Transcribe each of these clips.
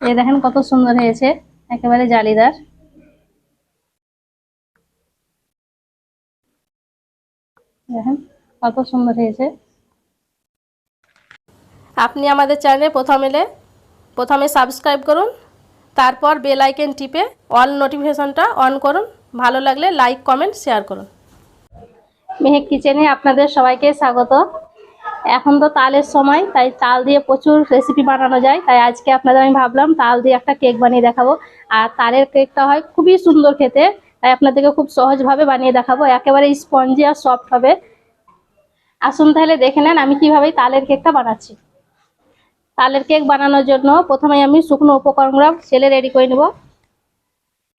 এই দেখেন কত সুন্দর হয়েছে একেবারে জালিদার। দেখেন কত সুন্দর হয়েছে। আপনি আমাদের চ্যানেলে প্রথম এলে প্রথমে সাবস্ক্রাইব করুন তারপর বেল আইকন টিপে অল নোটিফিকেশনটা অন করুন ভালো লাগলে লাইক কমেন্ট শেয়ার করুন। মেহেক কিচেনে আপনাদের সবাইকে স্বাগত। এখন তো তালের সময়, তাই তাল দিয়ে প্রচুর রেসিপি বানানো যায়। তাই আজকে আপনাদের আমি ভাবলাম তাল দিয়ে একটা কেক বানিয়ে দেখাবো। আর তালের কেকটা হয় খুবই সুন্দর খেতে, তাই আপনাদেরকে খুব সহজভাবে বানিয়ে দেখাবো। একেবারে স্পঞ্জি আর সফট হবে। আসুন তাহলে দেখে নেন আমি কীভাবে তালের কেকটা বানাচ্ছি। তালের কেক বানানোর জন্য প্রথমে আমি শুকনো উপকরণগুলো ছেলে রেডি করে নেব।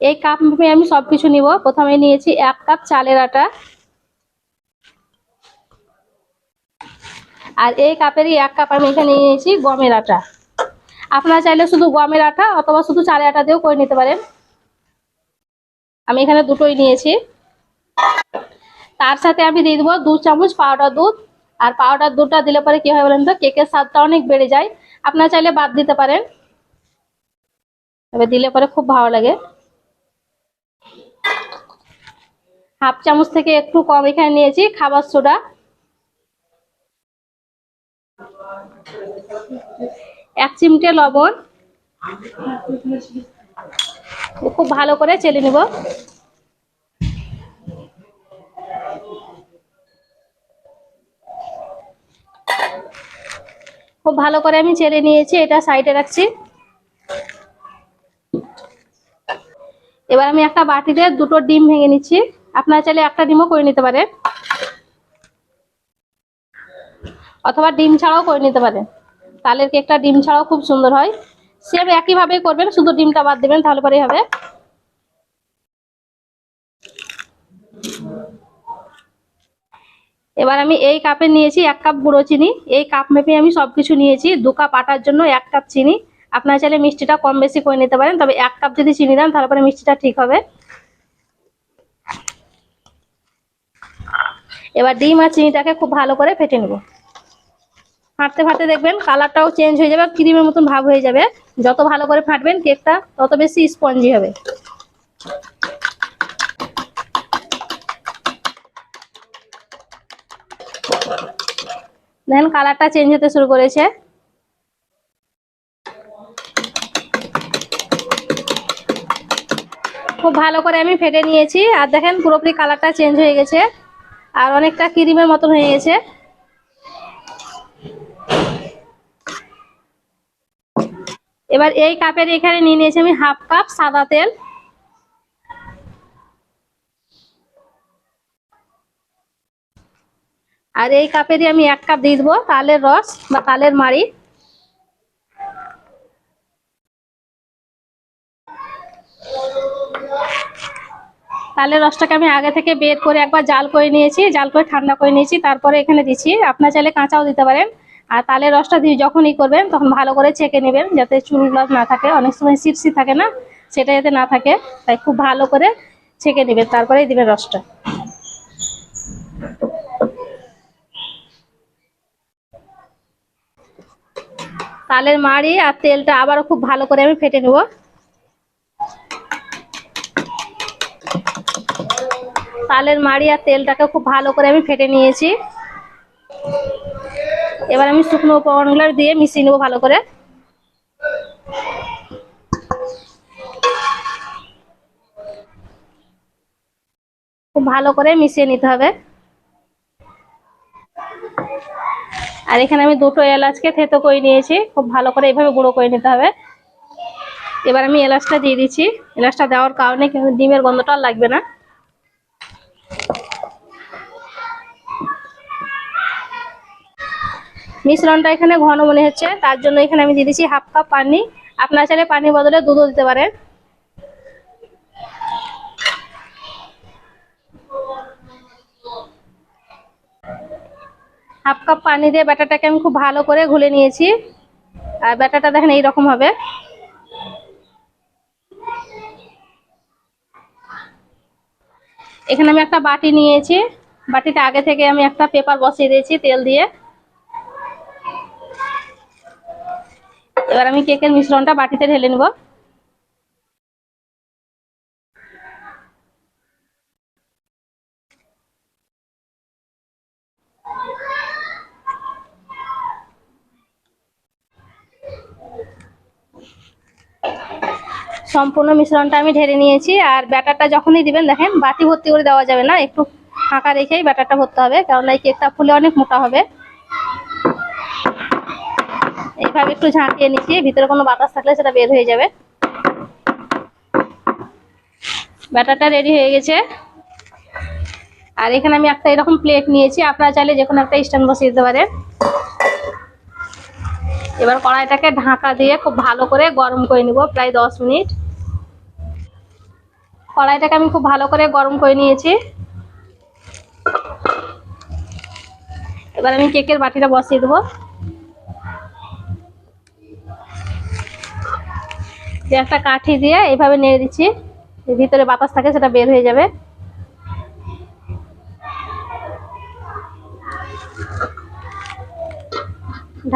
এই কাপ আমি সব কিছু নিব। প্রথমে নিয়েছি এক কাপ চালের আটা। আর এই কাপেরই এক কাপ আমি এখানে নিয়েছি গমের আটা। আপনারা চাইলে শুধু গমের আটা অথবা শুধু চালের আটা দিয়েও করে নিতে পারেন। আমি এখানে দুটোই নিয়েছি। তার সাথে আমি দিয়ে দেবো দু চামচ পাউডার দুধ। আর পাউডার দুধটা দিলে পরে কি হয় বলেন তো, কেকের স্বাদটা অনেক বেড়ে যায়। আপনারা চাইলে বাদ দিতে পারেন। তবে দিলে পরে খুব ভালো লাগে। হাফ চামচ থেকে একটু কম এখানে নিয়েছি খাবার সোডা। এক চিমটে লবণ। খুব ভালো করে চেলে নিব। খুব ভালো করে আমি চেলে নিয়েছি, এটা সাইডে রাখছি। এবার আমি একটা বাটিতে দুটো ডিম ভেঙে নিচ্ছি। আপনারা চাইলে একটা ডিমও করে নিতে পারেন। অথবা ডিম ছাড়াও করে নিতে পারেন। তালের কেকটা ডিম ছাড়াও খুব সুন্দর হয়। সেম একইভাবেই করবেন, শুধু ডিমটা বাদ দেবেন, তাহলে পরেই হবে। এবার আমি এই কাপে নিয়েছি এক কাপ গুঁড়ো চিনি। এই কাপ মেপে আমি সব কিছু নিয়েছি, দু কাপ আটার জন্য এক কাপ চিনি। আপনারা চাইলে মিষ্টিটা কম বেশি করে নিতে পারেন, তবে এক কাপ যদি চিনি দেন, তাহলে পরে মিষ্টিটা ঠিক হবে। এবার ডিম আর চিনিটাকে খুব ভালো করে ফেটে নেব। ফাটতে ফাটতে দেখবেন কালারটাও চেঞ্জ হয়ে যাবে, ক্রিমের মতন ভাব হয়ে যাবে। যত ভালো করে ফাটবেন কেকটা, তত বেশি স্পঞ্জি হবে। দেখেন কালারটা চেঞ্জ হতে শুরু করেছে। খুব ভালো করে আমি ফেটে নিয়েছি। আর দেখেন পুরোপুরি কালারটা চেঞ্জ হয়ে গেছে। আর অনেকটা ক্রিমের মতন হয়ে গেছে। এবার এই কাপের এখানে নিয়ে নিয়েছি আমি হাফ কাপ সাদা তেল। আর এই কাপেরই আমি এক কাপ দিয়ে দেবো তালের রস বা তালের মাড়ি। তালের রসটাকে আমি আগে থেকে বের করে একবার জাল করে নিয়েছি, জাল করে ঠান্ডা করে নিয়েছি, তারপরে এখানে দিচ্ছি। আপনার চাইলে কাঁচাও দিতে পারেন। আর তালের রসটা দিয়ে যখনই করবেন, তখন ভালো করে ছেঁকে নেবেন যাতে চুলগুলো না থাকে। অনেক সময় সিপসি থাকে না, সেটা যাতে না থাকে, তাই খুব ভালো করে ছেঁকে নেবেন, তারপরেই দিবেন রসটা। তালের মাড়ি আর তেলটা আবারও খুব ভালো করে আমি ফেটে নেব। তালের মাড়ি আর তেলটাকে খুব ভালো করে আমি ফেটে নিয়েছি। এবার আমি শুকনো উপকরণগুলো দিয়ে মিশিয়ে নেব ভালো করে। খুব ভালো করে মিশিয়ে নিতে হবে। আর এখানে আমি দুটো এলাচকে থেতো করে নিয়েছি, খুব ভালো করে এইভাবে গুঁড়ো করে নিতে হবে। এবার আমি এলাচটা দিয়ে দিচ্ছি। এলাচটা দেওয়ার কারণে ডিমের গন্ধটা লাগবে না। মিশ্রণটা এখানে ঘন মনে হচ্ছে। তার জন্য এখানে আমি দিয়ে দিচ্ছি হাফ কাপ পানি। আপনার চাইলে পানির বদলে দুধও দিতে পারেন। হাফ কাপ পানি দিয়ে ব্যাটারটাকে আমি খুব ভালো করে ঘুলে নিয়েছি। আর ব্যাটারটা দেখেন এইরকম হবে। এখানে আমি একটা বাটি নিয়েছি। বাটিতে আগে থেকে আমি একটা পেপার বসিয়ে দিয়েছি তেল দিয়ে। এবার আমি কেকের মিশ্রণটা বাটিতে ঢেলে নেব। সম্পূর্ণ মিশ্রণটা আমি ঢেলে নিয়েছি আর ব্যাটারটা যখনই দিবেন দেখেন বাটি ভর্তি করে দেওয়া যাবে না, একটু ফাঁকা রেখেই ব্যাটারটা ভরতে হবে কারণ এই কেকটা ফুলে অনেক মোটা হবে। এইভাবে একটু ঝাঁকিয়ে নিচ্ছি, ভিতরে কোনো বাতাস থাকলে সেটা বের হয়ে যাবে। ব্যাটারটা রেডি হয়ে গেছে। আর এখানে আমি একটা এরকম প্লেট নিয়েছি, আপনারা চাইলে যে কোনো একটা স্ট্যান্ড বসিয়ে দিতে পারেন। এবার কড়াইটাকে ঢাকা দিয়ে খুব ভালো করে গরম করে নিব, প্রায় দশ মিনিট। কড়াইটাকে আমি খুব ভালো করে গরম করে নিয়েছি। এবার আমি কেকের বাটিটা বসিয়ে দেবো। দিয়ে একটা কাঠি দিয়ে এইভাবে নেড়ে দিচ্ছি ভিতরে বাতাস থাকে সেটা বের হয়ে যাবে।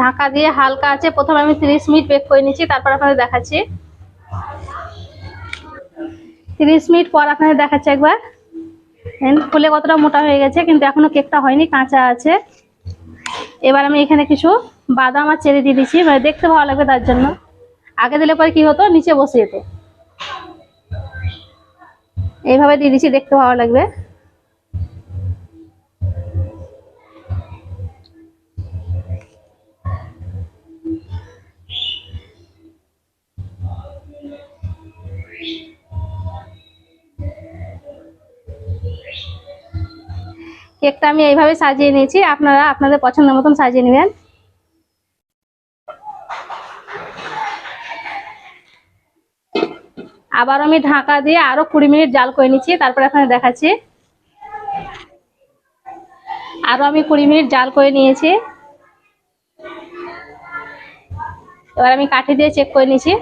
ঢাকা দিয়ে হালকা আছে, প্রথমে আমি তিরিশ মিনিট বেক করে নিচ্ছি, তারপর আপনাদের দেখাচ্ছি। তিরিশ মিনিট পর আপনাদের দেখাচ্ছি একবার। ফুলে কতটা মোটা হয়ে গেছে, কিন্তু এখনও কেকটা হয়নি, কাঁচা আছে। এবার আমি এখানে কিছু বাদাম আর চেরি দিয়ে দিচ্ছি মানে দেখতে ভালো লাগবে তার জন্য। আগে দিলে পরে কি হতো? নিচে বসে যেত। এইভাবে দিয়ে দিচ্ছি দেখতে ভালো লাগবে। কেকটা আমি এইভাবে সাজিয়ে নিয়েছি। আপনারা আপনাদের পছন্দ মতন সাজিয়ে নেবেন। আবার আমি ঢাকা দিয়ে আরও কুড়ি মিনিট জাল করে নিচ্ছি, তারপরে এখানে দেখাচ্ছি। আরও আমি কুড়ি মিনিট জাল করে নিয়েছি। এবার আমি কাঠি দিয়ে চেক করে নিয়েছি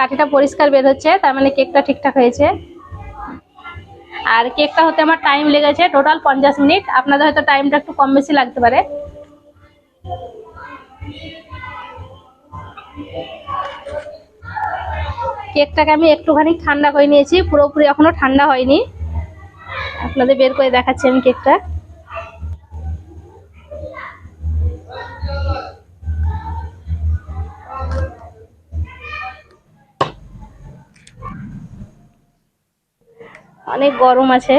কাঠিটা পরিষ্কার বের হচ্ছে, তার মানে কেকটা ঠিকঠাক হয়েছে। আর কেকটা হতে আমার টাইম লেগেছে টোটাল পঞ্চাশ মিনিট। আপনাদের হয়তো টাইমটা একটু কম বেশি লাগতে পারে। কেকটাকে আমি একটুখানি ঠান্ডা করে নিয়েছি। পুরোপুরি এখনও ঠান্ডা হয়নি। আপনাদের বের করে দেখাচ্ছি আমি কেকটা। অনেক গরম আছে।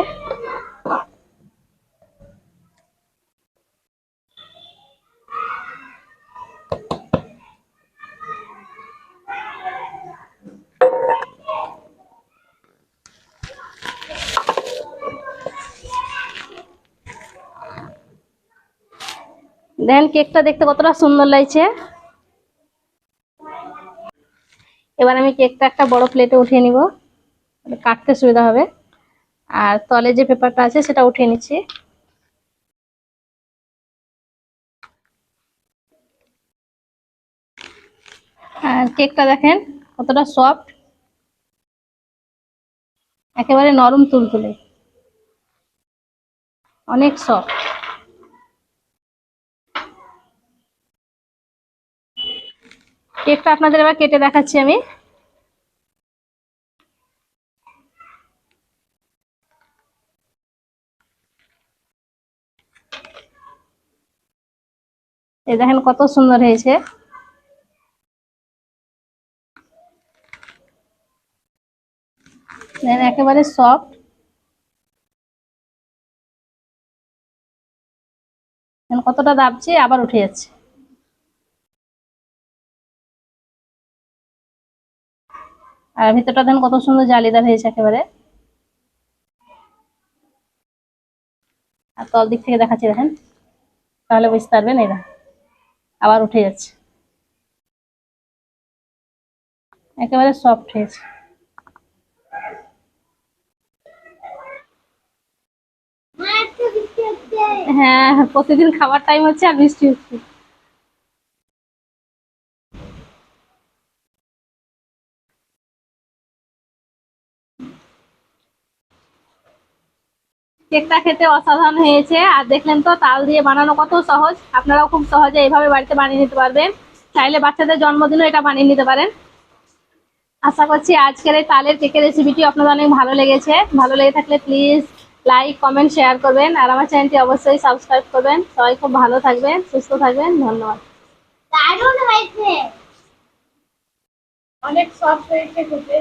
দেখেন কেকটা দেখতে কতটা সুন্দর লাগছে। এবার আমি কেকটা একটা বড় প্লেটে উঠিয়ে নিব। কাটতে সুবিধা হবে। আর তলে যে পেপারটা আছে, সেটা উঠিয়ে নিচ্ছি। আর কেকটা দেখেন কতটা সফট একেবারে নরম তুলতুলে। অনেক সফট কেকটা আপনাদের এবার কেটে দেখাচ্ছি আমি। এই দেখেন কত সুন্দর হয়েছে। একেবারে সফট। কতটা দাবছে, আবার উঠে যাচ্ছে। আর ভিতরটা দেখেন কত সুন্দর জালিদার হয়েছে একেবারে। আর তল দিক থেকে দেখাচ্ছি, দেখেন। তাহলে বুঝতে পারবেন দেখেন আবার উঠে যাচ্ছে। একেবারে সফট হয়েছে। হ্যাঁ প্রতিদিন খাবার টাইম হচ্ছে আর বৃষ্টি হচ্ছে। কেকটা খেতে অসাধারণ হয়েছে। আর দেখলেন তো তাল দিয়ে বানানো কত সহজ। আপনারাও খুব সহজে এইভাবে বাড়িতে বানিয়ে নিতে পারবেন। চাইলে বাচ্চাদের জন্মদিনও এটা বানিয়ে নিতে পারেন। আশা করছি আজকের এই তালের কেকের রেসিপিটি আপনাদের অনেক ভালো লেগেছে। ভালো লেগে থাকলে প্লিজ লাইক কমেন্ট শেয়ার করবেন। আর আমার চ্যানেলটি অবশ্যই সাবস্ক্রাইব করবেন। সবাই খুব ভালো থাকবেন সুস্থ থাকবেন। ধন্যবাদ। দারুণ হয়েছে। অনেক সফট হয়েছে খেতে।